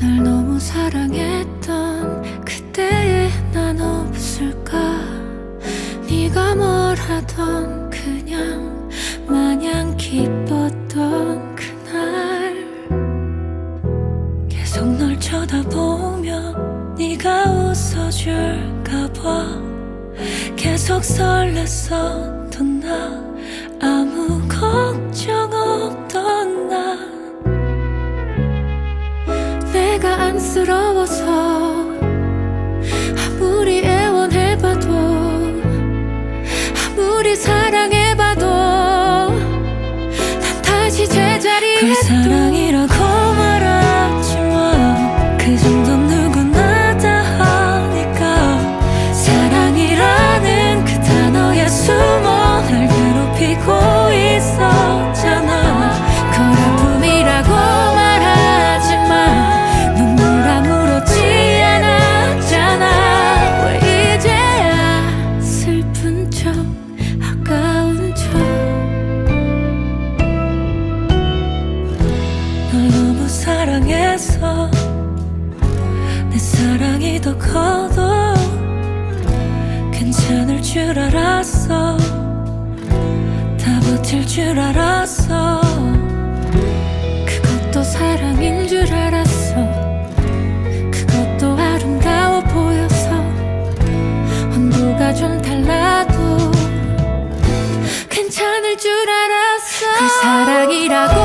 날 너무 사랑했던 그때의 난 없을까? 네가 뭘 하던 그냥 마냥 기뻤던 그날. 계속 널 쳐다보며 네가 웃어줄까봐 계속 설렜었던 나 내가 안쓰러워서 아무리 애원해봐도 아무리 사랑해봐도 난 다시 제자리에 그 그래서 내 사랑이 더 커도 괜찮을 줄 알았어. 다 버틸 줄 알았어. 그것도 사랑인 줄 알았어. 그것도 아름다워 보여서 온도가 좀 달라도 괜찮을 줄 알았어. 그 사랑이라고